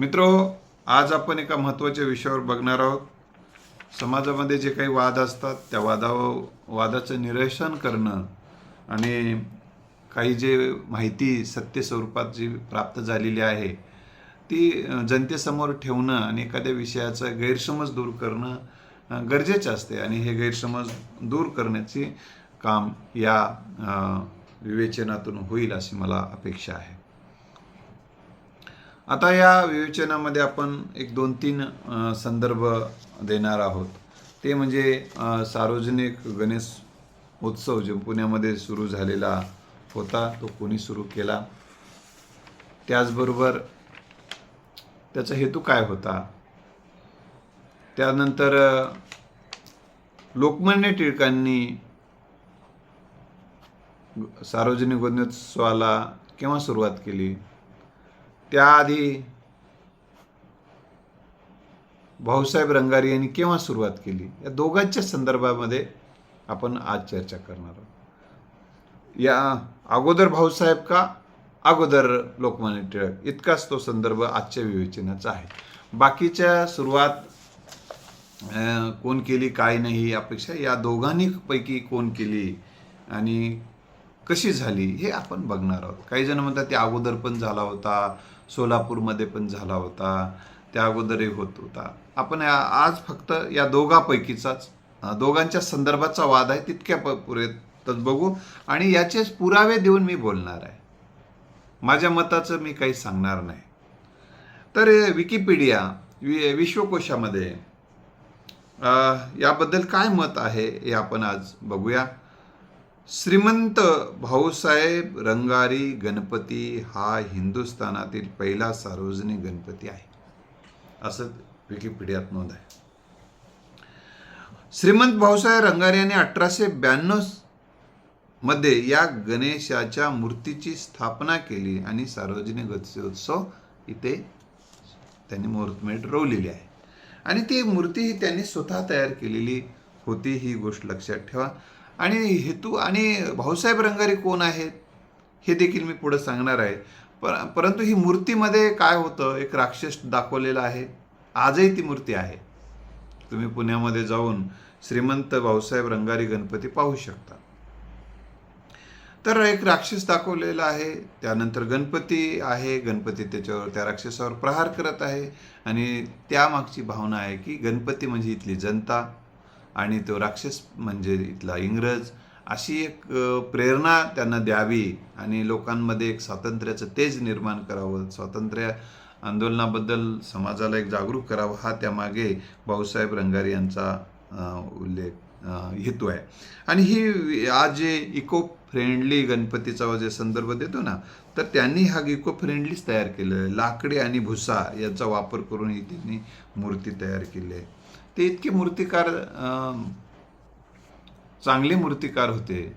मित्रो आज आपण एका महत्त्वाच्या विषयावर बघणार आहोत. समाजामध्ये जे काही वाद असतात त्या वादावर वादाचं निरसन करणं आणि काही जे माहिती सत्य स्वरूपात जी प्राप्त झालेली आहे ती जनतेसमोर ठेवणं आणि एखाद्या विषयाचा गैरसमज दूर करणं गरजेचं असते आणि हे गैरसमज दूर करण्याची काम या विवेचनातून होईल अशी मला अपेक्षा आहे. आता या विवेचनामध्ये आपण एक दोन तीन संदर्भ देणार आहोत. ते म्हणजे सार्वजनिक गणेश उत्सव जो पुण्यामध्ये सुरू झालेला होता तो कोणी सुरू केला? त्याचबरोबर त्याचा हेतू काय होता? त्यानंतर लोकमान्य टिळकांनी सार्वजनिक गणेशोत्सवाला केव्हा सुरुवात केली? त्याआधी भाऊसाहेब रंगारी यांनी केव्हा सुरुवात केली? या दोघांच्या संदर्भामध्ये आपण आज चर्चा करणार आहोत. या अगोदर भाऊसाहेब का? अगोदर लोकमान्य टिळक. इतकाच तो संदर्भ आजच्या विवेचनाचा आहे. बाकीच्या सुरुवात कोण केली काय नाही यापेक्षा या दोघांनी पैकी कोण केली आणि कशी झाली हे आपण बघणार आहोत. काही जण म्हणतात ते अगोदर पण झाला होता सोलापूरमध्ये पण झाला होता त्या अगोदरही होत होता. आपण आज फक्त या दोघांपैकीचाच दोघांच्या संदर्भाचा वाद आहे तितक्या प पुरेतच बघू. आणि याचे पुरावे देऊन मी बोलणार आहे. माझ्या मताचं मी काही सांगणार नाही. तर विकिपीडिया वि विश्वकोशामध्ये याबद्दल काय मत आहे हे आपण आज बघूया. श्रीमंत भाऊसाहेब रंगारी गणपती हा हिंदुस्थानातील पहिला सार्वजनिक गणपती आहे. असं विकिपीडियात नोंद आहे. श्रीमंत भाऊसाहेब रंगारी यांनी अठराशे ब्याण्णवमध्ये या गणेशाच्या मूर्तीची स्थापना केली आणि सार्वजनिक गणेशोत्सव इथे त्यांनी मुहूर्तमेट रोवलेली आहे. आणि ती मूर्ती ही त्यांनी स्वतः तयार केलेली होती ही गोष्ट लक्षात ठेवा. आणि हेतू आणि भाऊसाहेब रंगारी कोण आहेत हे देखील मी पुढं सांगणार आहे. पर परंतु ही मूर्तीमध्ये काय होतं एक राक्षस दाखवलेला आहे. आजही ती मूर्ती आहे. तुम्ही पुण्यामध्ये जाऊन श्रीमंत भाऊसाहेब रंगारी गणपती पाहू शकता. तर एक राक्षस दाखवलेला आहे त्यानंतर गणपती आहे. गणपती त्याच्यावर त्या राक्षसावर प्रहार करत आहे. आणि त्यामागची भावना आहे की गणपती म्हणजे इथली जनता. आणि तो राक्षस म्हणजे इथला इंग्रज अशी एक प्रेरणा त्यांना द्यावी आणि लोकांमध्ये एक स्वातंत्र्याचं तेज निर्माण करावं. स्वातंत्र्य आंदोलनाबद्दल समाजाला एक जागरूक करावं हा त्यामागे भाऊसाहेब रंगारी यांचा उल्लेख हेतू आहे. आणि ही आज जे इको फ्रेंडली गणपतीचा जे संदर्भ देतो ना तर त्यांनी हा इको फ्रेंडलीच तयार केलं आहे लाकडी आणि भुसा याचा वापर करून ही त्यांनी मूर्ती तयार केली आहे. ते इतके मूर्तिकार चांगले मूर्तिकार होते.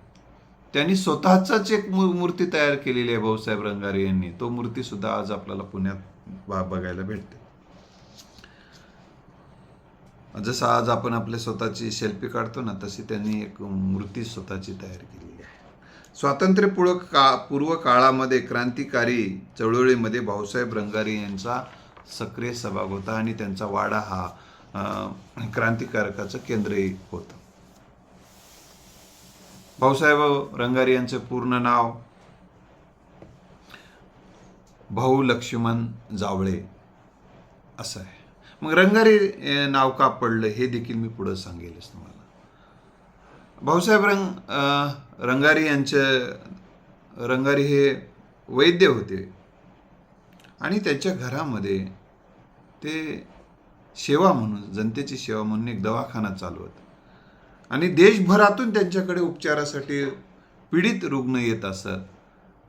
त्यांनी स्वतःचाच एक मू- मूर्ती तयार केलेली आहे भाऊसाहेब रंगारे यांनी. तो मूर्ती सुद्धा आज आपल्याला पुण्यात बघायला भेटते जसं आज आपण आपल्या स्वतःची सेल्फी काढतो ना तशी त्यांनी एक मूर्ती स्वतःची तयार केलेली आहे. स्वातंत्र्यपूर्व का पूर्व काळामध्ये क्रांतिकारी चळवळीमध्ये भाऊसाहेब रंगारी यांचा सक्रिय सहभाग होता आणि त्यांचा वाडा हा क्रांतिकारकाचं केंद्रही होतं. भाऊसाहेब रंगारी यांचं पूर्ण नाव भाऊ लक्ष्मण जावळे असं आहे. मग रंगारी नाव का पडलं हे देखील मी पुढं सांगेलच तुम्हाला. भाऊसाहेब रंग रंगारी यांचे रंगारी हे वैद्य होते. आणि त्यांच्या घरामध्ये ते सेवा म्हणून जनतेची सेवा म्हणून एक दवाखाना चालवत आणि देशभरातून त्यांच्याकडे उपचारासाठी पीडित रुग्ण येत असत.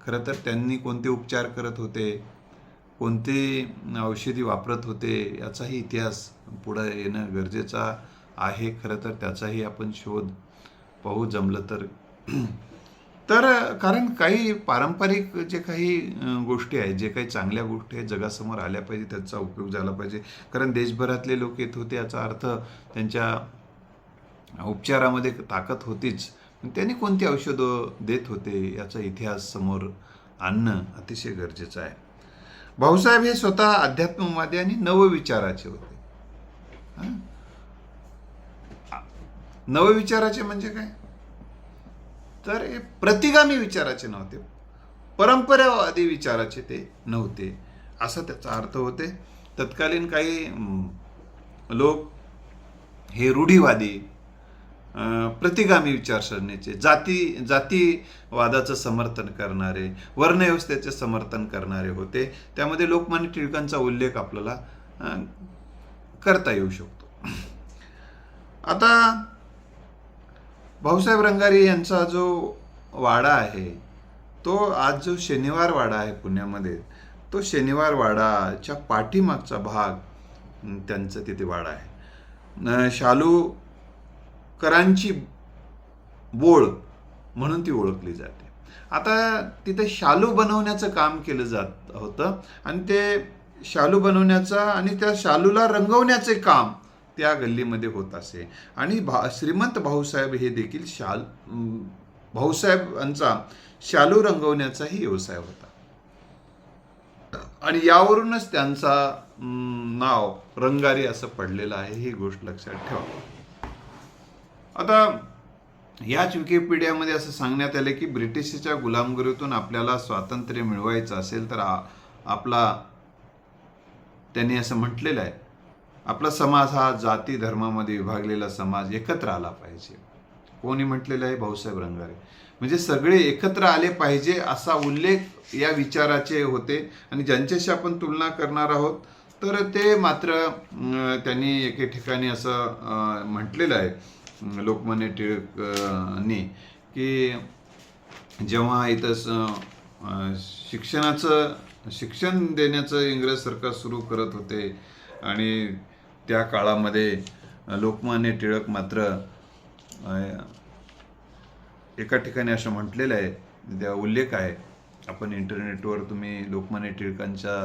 खरं तर त्यांनी कोणते उपचार करत होते कोणते औषधी वापरत होते याचाही इतिहास पुढं येणं गरजेचा आहे. खरं तर त्याचाही आपण शोध पाहू. जमलं तर तर कारण काही पारंपरिक जे काही गोष्टी आहेत जे काही चांगल्या गोष्टी आहेत जगासमोर आल्या पाहिजे त्याचा उपयोग झाला पाहिजे. कारण देशभरातले लोक येत होते याचा अर्थ त्यांच्या उपचारामध्ये ताकद होतीच. त्यांनी कोणती औषधं देत होते याचा इतिहास समोर आणणं अतिशय गरजेचं आहे. भाऊसाहेब हे स्वतः अध्यात्मवादी आणि नवविचाराचे होते. नवविचाराचे म्हणजे काय? तर हे प्रतिगामी विचाराचे नव्हते. परंपरावादी विचाराचे ते नव्हते. असा त्याचा अर्थ होते. तत्कालीन काही लोक हे रूढीवादी प्रतिगामी विचारसरणीचे जाती जातीवादाचं समर्थन करणारे वर्णव्यवस्थेचे समर्थन करणारे होते. त्यामध्ये लोकमान्य टिळकांचा उल्लेख आपल्याला करता येऊ शकतो. आता भाऊसाहेब रंगारी यांचा जो वाडा आहे तो आज जो शनिवार वाडा आहे पुण्यामध्ये तो शनिवार वाडाच्या पाठीमागचा भाग त्यांचं तिथे वाडा आहे. शालूकरांची शालू करांची बोळ म्हणून ती ओळखली जाते. आता तिथे शालू बनवण्याचं काम केलं जात होतं आणि ते शालू बनवण्याचा आणि त्या शालूला रंगवण्याचे काम त्या गल्लीमध्ये होत असे. आणि भा श्रीमंत भाऊसाहेब हे देखील शाल भाऊसाहेबांचा शालू रंगवण्याचाही व्यवसाय होता. आणि यावरूनच त्यांचा नाव रंगारी असं पडलेलं आहे ही गोष्ट लक्षात ठेवा. आता याच विकिपीडियामध्ये असं सांगण्यात आले की ब्रिटिशच्या गुलामगिरीतून आपल्याला स्वातंत्र्य मिळवायचं असेल तर आपला त्यांनी असं म्हटलेलं आहे आपला समाज हा जाती धर्मामध्ये विभागलेला समाज एकत्र आला पाहिजे. कोणी म्हटलेलं आहे? भाऊसाहेब रंगारे. म्हणजे सगळे एकत्र आले पाहिजे असा उल्लेख या विचाराचे होते. आणि ज्यांच्याशी आपण तुलना करणार आहोत तर ते मात्र त्यांनी एके ठिकाणी असं म्हटलेलं आहे लोकमान्य टिळकांनी की जेव्हा इथं शिक्षणाचं शिक्षण देण्याचं इंग्रज सरकार सुरू करत होते आणि त्या काळामध्ये लोकमान्य टिळक मात्र एका ठिकाणी असं म्हटलेलं आहे त्या उल्लेख आहे. आपण इंटरनेटवर तुम्ही लोकमान्य टिळकांच्या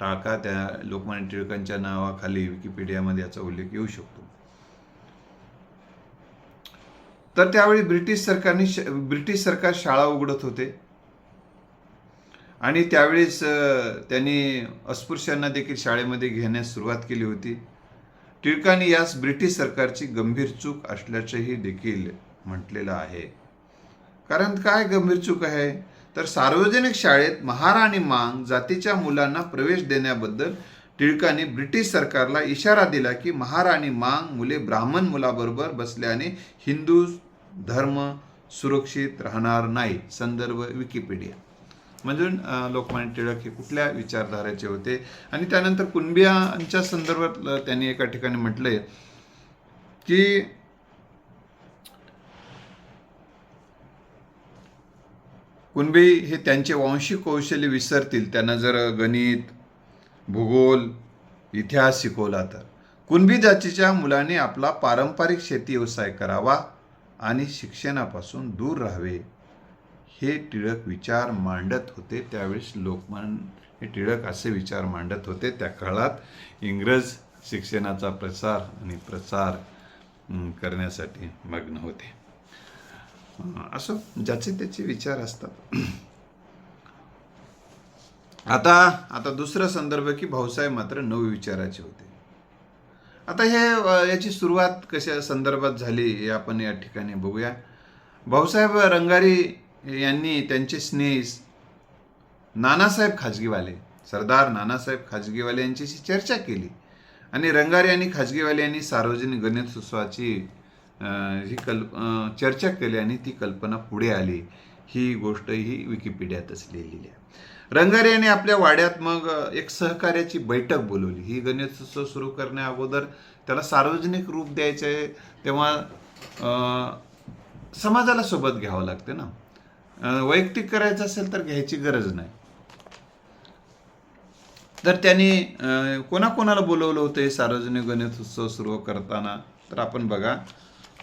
टाका त्या लोकमान्य टिळकांच्या नावाखाली विकिपीडियामध्ये याचा उल्लेख येऊ शकतो. तर त्यावेळी ब्रिटिश सरकारने ब्रिटिश सरकार शाळा उघडत होते. आणि त्यावेळेस त्यांनी अस्पृश्यांना देखील शाळेमध्ये घेण्यास सुरुवात केली होती. टिळकांनी यास ब्रिटिश सरकारची गंभीर चूक असल्याचंही देखील म्हटलेलं आहे. कारण काय गंभीर चूक आहे? तर सार्वजनिक शाळेत महार आणि मांग जातीच्या मुलांना प्रवेश देण्याबद्दल टिळकांनी ब्रिटिश सरकारला इशारा दिला की महार आणि मांग मुले ब्राह्मण मुलाबरोबर बसल्याने हिंदू धर्म सुरक्षित राहणार नाही संदर्भ विकिपीडिया. म्हणजे लोकमान्य टिळक हे कुठल्या विचारधाराचे होते? आणि त्यानंतर कुणबियांच्या संदर्भात त्यांनी एका ठिकाणी म्हटलंय की कुणबी हे त्यांचे वांशिक कौशल्य विसरतील. त्यांना जर गणित भूगोल इतिहास शिकवला तर. कुणबी जातीच्या मुलाने आपला पारंपरिक शेती व्यवसाय करावा आणि शिक्षणापासून दूर राहावे. हे टिळक विचार मांडत होते त्यावेळेस लोकमान हे टिळक असे विचार मांडत होते. त्या काळात इंग्रज शिक्षणाचा प्रसार आणि प्रसार करण्यासाठी मग्न होते. असो ज्याचे त्याचे विचार असतात. आता आता दुसरा संदर्भ की भाऊसाहेब मात्र नवविचाराचे होते. आता हे याची सुरुवात कशा संदर्भात झाली हे आपण या ठिकाणी बघूया. भाऊसाहेब रंगारी यांनी त्यांचे स्नेहस नानासाहेब खाजगीवाले सरदार नानासाहेब खाजगीवाले यांच्याशी चर्चा केली. आणि रंगारे आणि खाजगीवाले यांनी सार्वजनिक गणेशोत्सवाची ही कल्प चर्चा केली आणि ती कल्पना पुढे आली. ही गोष्ट ही विकिपीडियातच लिहिलेली आहे. रंगारे यांनी आपल्या वाड्यात मग एक सहकार्याची बैठक बोलवली. ही गणेशोत्सव सुरू करण्या अगोदर त्याला सार्वजनिक रूप द्यायचे तेव्हा समाजाला सोबत घ्यावं लागते ना. वैयक्तिक करायचं असेल तर घ्यायची गरज नाही. तर त्यांनी कोणाकोणाला बोलवलं होतं हे सार्वजनिक गणेशोत्सव सुरू करताना? तर आपण बघा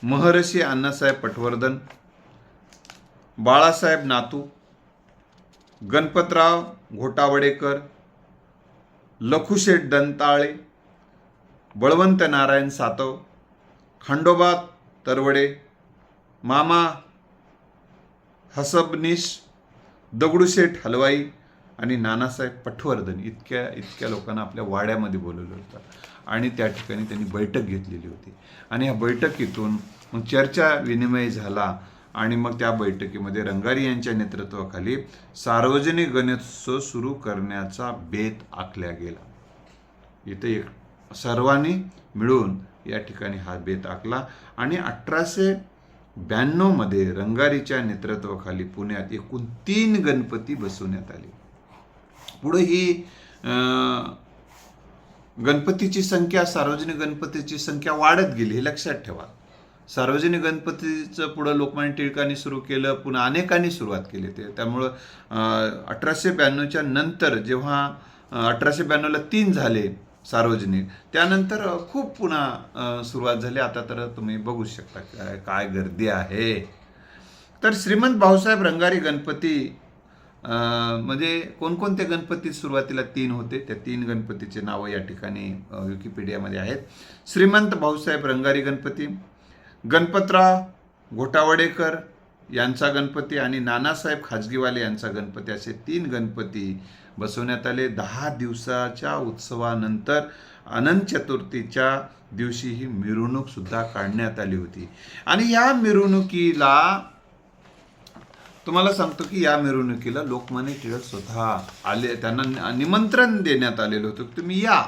महर्षी अण्णासाहेब पटवर्धन बाळासाहेब नातू गणपतराव घोटावडेकर लखुशेठ दंताळे बळवंत नारायण सातव खंडोबा तरवडे मामा हसबनिश दगडूशेठ हलवाई आणि नानासाहेब पटवर्धन इतक्या इतक्या लोकांना आपल्या वाड्यामध्ये बोलवलं होतं. आणि त्या ठिकाणी त्यांनी बैठक घेतलेली होती. आणि ह्या बैठकीतून मग चर्चा विनिमय झाला आणि मग त्या बैठकीमध्ये रंगारी यांच्या नेतृत्वाखाली सार्वजनिक गणेशोत्सव सुरू करण्याचा बेत आखल्या गेला. इथे एक सर्वांनी मिळून या ठिकाणी हा बेत आखला. आणि अठराशे ब्याण्णवमध्ये रंगारीच्या नेतृत्वाखाली पुण्यात एकूण तीन गणपती बसवण्यात आले. पुढे ही गणपतीची संख्या सार्वजनिक गणपतीची संख्या वाढत गेली हे लक्षात ठेवा. सार्वजनिक गणपतीचं पुढं लोकमान्य टिळकांनी सुरू केलं पुन्हा अनेकांनी सुरुवात केली ते. त्यामुळं अठराशे ब्याण्णवच्या नंतर जेव्हा अठराशे ब्याण्णवला तीन झाले सार्वजनिक. त्यानंतर खूप पुन्हा सुरुवात झाली. आता तर तुम्ही बघू शकता काय काय गर्दी आहे. तर श्रीमंत भाऊसाहेब रंगारी गणपती अं, म्हणजे कोणकोणते गणपती सुरुवातीला तीन होते? त्या तीन गणपतीचे नावं या ठिकाणी विकिपीडियामध्ये आहेत. श्रीमंत भाऊसाहेब रंगारी गणपती गणपतराव घोटावडेकर यांचा गणपती आणि नानासाहेब खाजगीवाले यांचा गणपती. असे तीन गणपती बसवण्यात आले. दहा दिवसाच्या उत्सवानंतर अनंत चतुर्थीच्या दिवशी ही मिरवणूक सुद्धा काढण्यात आली होती. आणि या मिरवणुकीला तुम्हाला सांगतो की या मिरवणुकीला लोकमान्य टिळक स्वतः आले त्यांना निमंत्रण देण्यात आलेलं होतं. की तुम्ही या.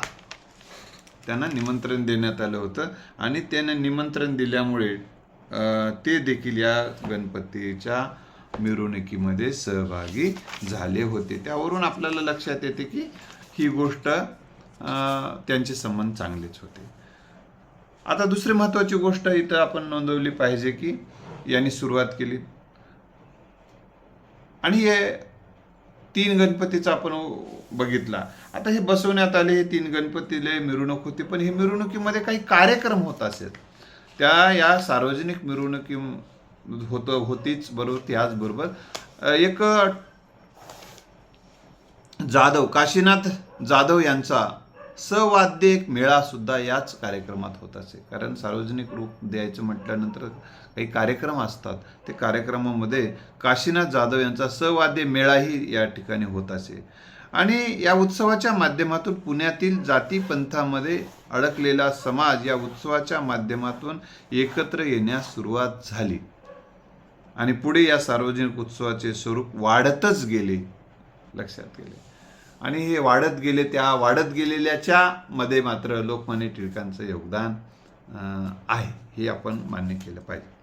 त्यांना निमंत्रण देण्यात आलं होतं. आणि त्यांना निमंत्रण दिल्यामुळे ते देखील या गणपतीच्या मिरवणुकीमध्ये सहभागी झाले होते. त्यावरून आपल्याला लक्षात येते की ही गोष्ट त्यांचे संबंध चांगलेच होते. आता दुसरी महत्त्वाची गोष्ट इथं आपण नोंदवली पाहिजे की यांनी सुरुवात केली. आणि हे तीन गणपतीचा आपण बघितला. आता हे बसवण्यात आले हे तीन गणपतीले मिरवणूक होती पण हे मिरवणुकीमध्ये काही कार्यक्रम होत असेल. त्या या सार्वजनिक मिरवणुकी होत होतीच बरोबर त्याचबरोबर एक जाधव काशीनाथ जाधव यांचा सवाद्य एक मेळा सुद्धा याच कार्यक्रमात होत असे. कारण सार्वजनिक रूप द्यायचं म्हटल्यानंतर काही कार्यक्रम असतात. ते कार्यक्रमामध्ये काशीनाथ जाधव यांचा सवाद्य मेळाही या ठिकाणी होत असे. आणि या उत्सवाच्या माध्यमातून पुण्यातील जातीपंथामध्ये अडकलेला समाज या उत्सवाच्या माध्यमातून एकत्र येण्यास सुरुवात झाली. आणि पुढे या सार्वजनिक उत्सवाचे स्वरूप वाढतच गेले. लक्षात गेले. आणि हे वाढत गेले त्या वाढत गेलेल्याच्या मध्ये मात्र लोकमान्य टिळकांचं योगदान आहे. हे आपण मान्य केलं पाहिजे.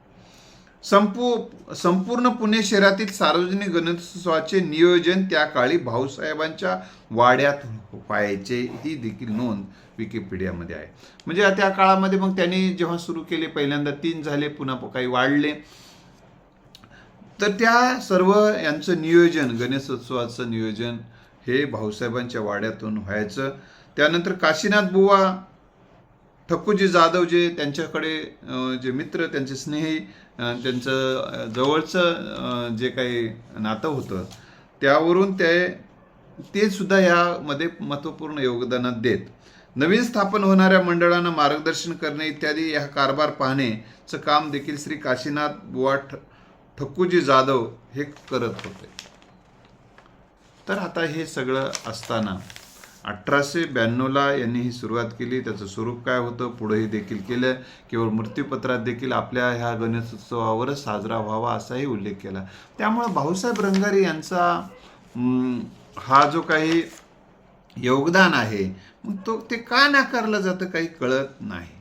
संपू संपूर्ण पुणे शहरातील सार्वजनिक गणेशोत्सवाचे नियोजन त्या काळी भाऊसाहेबांच्या वाड्यात व्हायचे ही देखील नोंद विकिपीडियामध्ये आहे. म्हणजे त्या काळामध्ये मग त्यांनी जेव्हा सुरू केले पहिल्यांदा तीन झाले पुन्हा काही वाढले. तर त्या सर्व यांचं नियोजन गणेशोत्सवाचं नियोजन हे भाऊसाहेबांच्या वाड्यातून व्हायचं. त्यानंतर काशीनाथ बुवा ठक्कूजी जाधव जे त्यांच्याकडे जे मित्र त्यांचे स्नेही त्यांचं जवळचं जे काही नातं होतं त्यावरून ते ते सुद्धा ह्यामध्ये महत्त्वपूर्ण योगदानात देत. नवीन स्थापन होणाऱ्या मंडळांना मार्गदर्शन करणे इत्यादी हा कारभार पाहणेचं काम देखील श्री काशीनाथ बुवा ठ ठक्कूजी जाधव हे करत होते. तर आता हे सगळं असताना अठराशे ब्याण्णवला यांनी ही सुरुवात केली. त्याचं स्वरूप काय होतं पुढेही देखील केलं. केवळ मृत्यूपत्रात देखील आपल्या ह्या गणेशोत्सवावरच साजरा व्हावा असाही उल्लेख केला. त्यामुळं भाऊसाहेब रंगारी यांचा हा जो काही योगदान आहे मग तो ते का नाकारलं जातं काही कळत नाही.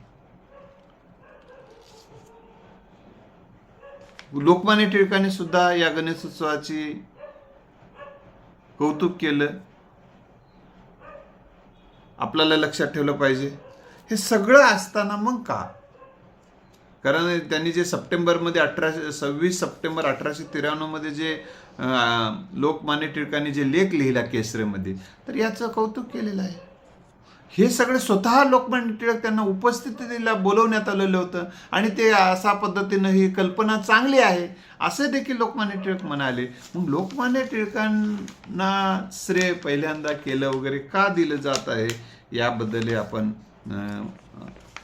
लोकमान्य टिळकांनी सुद्धा या गणेशोत्सवाची कौतुक केलं. आपल्याला लक्षात ठेवलं पाहिजे. हे सगळं असताना मग का? कारण त्यांनी जे सप्टेंबरमध्ये अठराशे सव्वीस सप्टेंबर अठराशे त्र्याण्णवमध्ये जे लोकमान्य टिळकांनी जे लेख लिहिला केसरीमध्ये तर याचं कौतुक केलेलं आहे. हे सगळे स्वतः लोकमान्य म्हणजे टिळक त्यांना उपस्थितीला बोलवण्यात आलेलं होतं. आणि ते अशा पद्धतीनं ही कल्पना चांगली आहे असं देखील लोकमान्य टिळक म्हणाले. मग लोकमान्य टिळकांना श्रेय पहिल्यांदा केलं वगैरे का दिलं जात आहे? याबद्दल आपण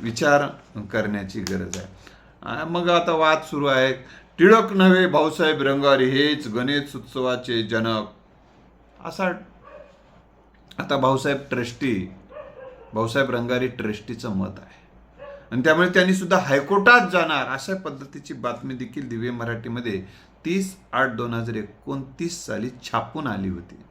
विचार करण्याची गरज आहे. मग आता वाद सुरू आहे टिळक नव्हे भाऊसाहेब रंगारी हेच गणेश उत्सवाचे जनक. असा आता भाऊसाहेब ट्रस्टी भाऊसाहेब रंगारी ट्रस्टीचं मत आहे. आणि त्यामुळे त्यांनी सुद्धा हायकोर्टात जाणार अशा पद्धतीची बातमी देखील दिव्य मराठीमध्ये तीस आठ दोन हजार एकोणतीस साली छापून आली होती.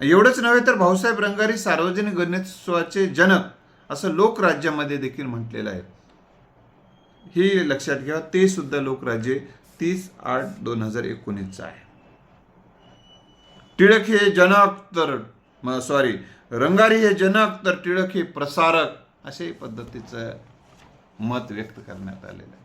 एवढंच नव्हे तर भाऊसाहेब रंगारी सार्वजनिक गणेशोत्सवाचे जनक असं लोकराज्यामध्ये देखील म्हटलेलं आहे. हे लक्षात घ्या ते सुद्धा लोकराज्य तीस आठ दोन हजार एकोणीसचं आहे. टिळक हे जनक तर सॉरी रंगारी हे जनक तर टिळक हे प्रसारक असे पद्धतीचं मत व्यक्त करण्यात आलेलं आहे.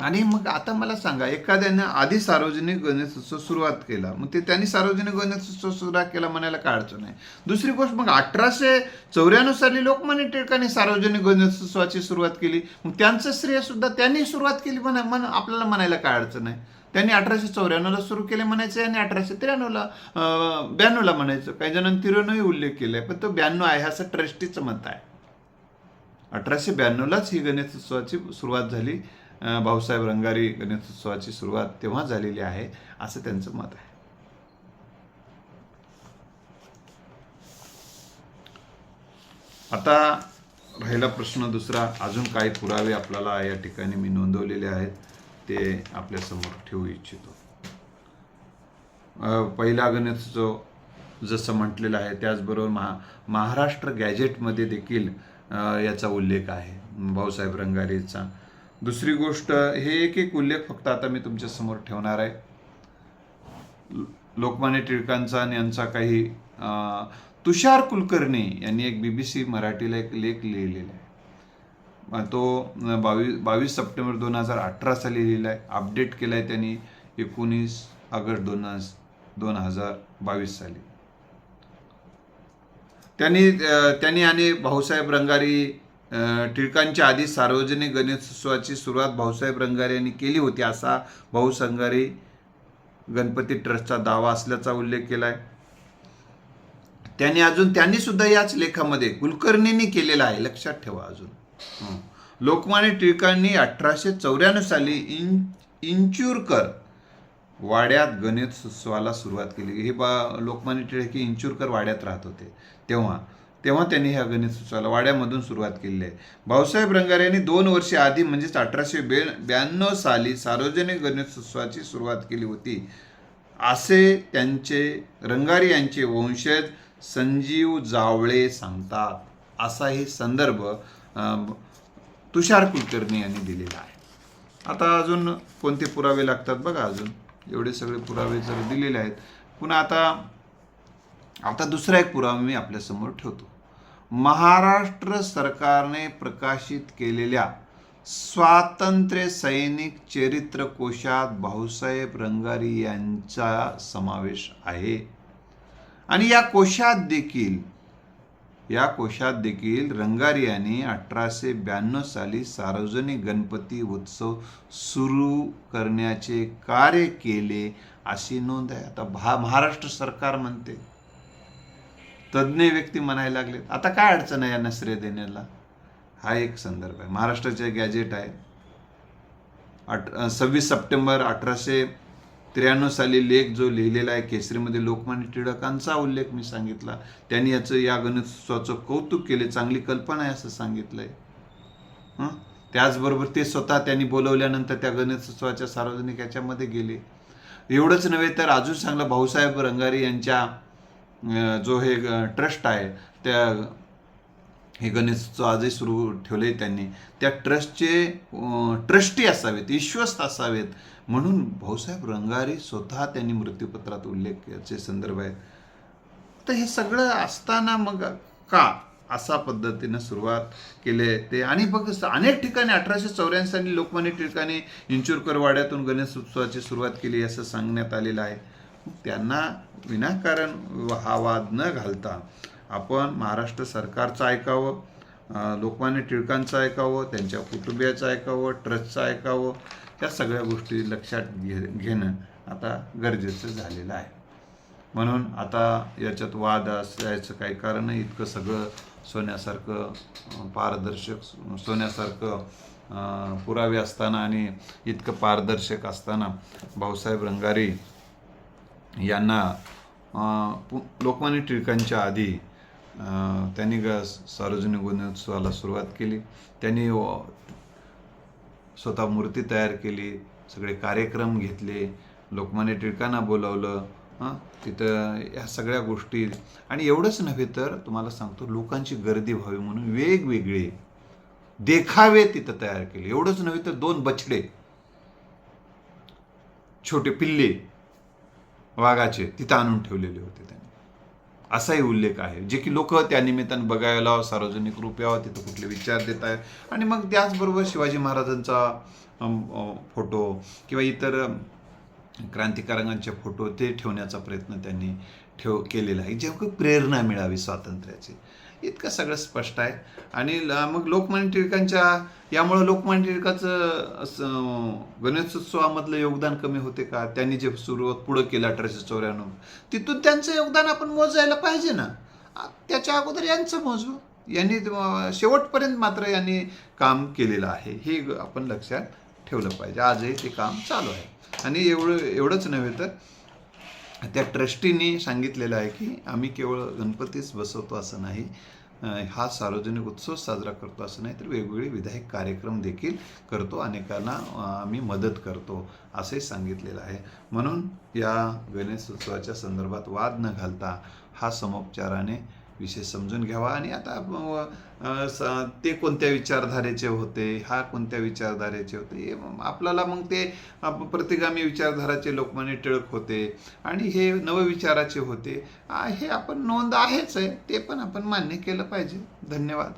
आणि मग आता मला सांगा एखाद्याने आधी सार्वजनिक गणेशोत्सव सुरुवात केला मग ते त्यांनी सार्वजनिक गणेशोत्सव सुरुवात केला म्हणायला काय अडचण आहे? दुसरी गोष्ट मग अठराशे चौऱ्याण्णव साली लोकमान्य टिळकांनी सार्वजनिक गणेशोत्सवाची सुरुवात केली मग त्यांचं श्रेय सुद्धा त्यांनी सुरुवात केली म्हणा मन आपल्याला म्हणायला काय अडचण आहे? त्यांनी अठराशे चौऱ्याण्णवला सुरू केले म्हणायचे आणि अठराशे त्र्याण्णवला ब्याण्णवला म्हणायचं. काही जणांनी त्र्याण्णवही उल्लेख केलाय पण तो ब्याण्णव आहे असं ट्रस्टीचं मत आहे. अठराशे ब्याण्णवलाच ही गणेशोत्सवाची सुरुवात झाली. भाऊसाहेब रंगारी गणेशोत्सवाची सुरुवात तेव्हा झालेली आहे असं त्यांचं मत आहे. आता राहिला प्रश्न दुसरा अजून काही पुरावे आपल्याला या ठिकाणी मी नोंदवलेले आहेत. ते आपल्यासमोर ठेवू इच्छितो. पहिला पहिला गणेशोत्सव जसं म्हटलेलं आहे त्याचबरोबर महा महाराष्ट्र गॅजेटमध्ये देखील याचा उल्लेख आहे भाऊसाहेब रंगारीचा. दुसरी गोष्ट हे एक एक उल्लेख फक्त आता मी तुमच्यासमोर ठेवणार आहे. लोकमान्य टिळकांचा आणि यांचा काही तुषार कुलकर्णी यांनी एक बी बी सी मराठीला एक लेख लिहिलेला आहे. तो बावीस बावीस सप्टेंबर दोन हजार अठरा साली लिहिला आहे अपडेट केला आहे त्यांनी एकोणीस ऑगस्ट दोन दोन हजार बावीस साली. त्यांनी त्यांनी आणि भाऊसाहेब रंगारी टिळकांच्या आधी सार्वजनिक गणेशोत्सवाची सुरुवात भाऊसाहेब रंगारी यांनी केली होती असा भाऊ संगारी गणपती ट्रस्टचा दावा असल्याचा उल्लेख केला आहे त्यांनी अजून त्यांनी सुद्धा याच लेखामध्ये कुलकर्णींनी केलेला आहे. लक्षात ठेवा अजून. लोकमान्य टिळकांनी अठराशे चौऱ्याण्णव साली इन इंचुरकर वाड्यात गणेशोत्सवाला सुरुवात केली. हे बा लोकमान्य टिळक हे इंचुरकर वाड्यात राहत होते. तेव्हा तेव्हा त्यांनी ह्या गणेशोत्सवाला वाड्यामधून सुरुवात केलेली आहे. भाऊसाहेब रंगारे यांनी दोन वर्ष आधी म्हणजेच अठराशे बे ब्याण्णव साली सार्वजनिक गणेशोत्सवाची सुरुवात केली होती. असे त्यांचे रंगारी यांचे वंशज संजीव जावळे सांगतात. असा हे संदर्भ तुषार कुलकर्णी यांनी दिलेला आहे. आता अजून कोणते पुरावे लागतात बघा अजून. एवढे सगळे पुरावे जर दिलेले आहेत. पुन्हा आता आता दुसरा एक पुरावा मी आपल्यासमोर ठेवतो. महाराष्ट्र सरकारने प्रकाशित केलेल्या स्वातंत्र्य सैनिक चरित्र कोशात भाऊसाहेब रंगारी यांचा समावेश आहे. आणि या कोशात देखील या कोशात देखील रंगारी यांनी अठराशे ब्याण्णव साली सार्वजनिक गणपती उत्सव सुरू करण्याचे कार्य केले अशी नोंद आहे. आता भा महाराष्ट्र सरकार म्हणते. तज्ज्ञ व्यक्ती म्हणायला लागले आता काय अडचण आहे यांना श्रेय देण्याला? हा एक संदर्भ आहे. महाराष्ट्राचे गॅजेट आहे आठ सव्वीस सप्टेंबर अठराशे त्र्याण्णव साली लेख जो लिहिलेला आहे केसरीमध्ये लोकमान्य टिळकांचा उल्लेख मी सांगितला. त्यांनी याचं या गणेशोत्सवाचं कौतुक केले चांगली कल्पना आहे असं सांगितलं आहे त्याचबरोबर ते स्वतः त्यांनी बोलवल्यानंतर त्या गणेशोत्सवाच्या सार्वजनिक याच्यामध्ये गेले. एवढंच नव्हे तर अजून चांगलं भाऊसाहेब रंगारी यांच्या जो हे ट्रस्ट आहे त्या हे गणेशोत्सव आजही सुरू ठेवले त्यांनी. त्या ट्रस्टचे ट्रस्टी असावेत विश्वस्त असावेत. म्हणून भाऊसाहेब रंगारी स्वतः त्यांनी मृत्यूपत्रात उल्लेख याचे संदर्भ आहेत. तर हे सगळं असताना मग का असा पद्धतीनं सुरुवात केले ते? आणि बघ अनेक ठिकाणी अठराशे चौऱ्याऐंशी साली लोकमान्य ठिकाणी इंचुरकर वाड्यातून गणेशोत्सवाची सुरुवात केली असं सांगण्यात आलेलं आहे. त्यांना विनाकारण हा वाद न घालता आपण महाराष्ट्र सरकारचं ऐकावं लोकमान्य टिळकांचं ऐकावं त्यांच्या कुटुंबियाचं ऐकावं ट्रस्टचं ऐकावं या सगळ्या गोष्टी लक्षात घे घेणं आता गरजेचं झालेलं आहे. म्हणून आता याच्यात वाद असायचं काही कारण नाही इतकं सगळं सोन्यासारखं पारदर्शक सोन्यासारखं पुरावे असताना आणि इतकं पारदर्शक असताना भाऊसाहेब रंगारी यांना पु- लोकमान्य टिळकांच्या आधी त्यांनी ग सार्वजनिक गणेशोत्सवाला सुरुवात केली. त्यांनी स्वतः मूर्ती तयार केली सगळे कार्यक्रम घेतले लोकमान्य टिळकांना बोलावलं हां तिथं ह्या सगळ्या गोष्टी. आणि एवढंच नव्हे तर तुम्हाला सांगतो लोकांची गर्दी व्हावी म्हणून वेगवेगळे देखावे तिथं तयार केले. एवढंच नव्हे तर दोन बछडे छोटे पिल्ले वाघाचे तिथं आणून ठेवलेले होते असाही उल्लेख आहे. जे की लोक त्या निमित्तानं बघायला सार्वजनिक रूप यावं तिथं कुठले विचार देत आहे आणि मग त्याचबरोबर शिवाजी महाराजांचा फोटो किंवा इतर क्रांतिकारकांचे फोटो ते ठेवण्याचा प्रयत्न त्यांनी ठेव केलेला आहे. जेव्हा प्रेरणा मिळावी स्वातंत्र्याची. इतकं सगळं स्पष्ट आहे. आणि मग लोकमान्य टिळकांच्या यामुळं लोकमान्य टिळकाचं असं, गणेशोत्सवामधलं योगदान कमी होते का? त्यांनी जे सुरुवात पुढं केलं अठराशे चौऱ्याण्णव. तिथून त्यांचं योगदान आपण मोजायला पाहिजे ना? त्याच्या अगोदर यांचं मोजू. यांनी शेवटपर्यंत मात्र यांनी काम केलेलं आहे. हे आपण लक्षात ठेवलं पाहिजे. आजही ते काम चालू आहे. आणि एवढं एवढंच नव्हे तर त्या ट्रस्टीने सांगितलेलं आहे की आम्ही केवळ गणपतीच बसवतो असं नाही हा सार्वजनिक उत्सव साजरा करतो असं नाही तर वेगवेगळे विधायक कार्यक्रम देखील करतो अनेकांना आम्ही मदत करतो असे सांगितलेलं आहे. म्हणून या गणेश उत्सवाच्या संदर्भात वाद न घालता हा समोपचाराने विषय समजून घ्यावा. आणि आता स- ते कोणत्या विचारधारेचे होते? हा कोणत्या विचारधारेचे होते? हे मग आपल्याला मग ते प्रतिगामी विचारधाराचे लोकमान्य टिळक होते. आणि हे नवविचाराचे होते. हे आपण नोंद आहेच आहे. ते पण आपण मान्य केलं पाहिजे. धन्यवाद.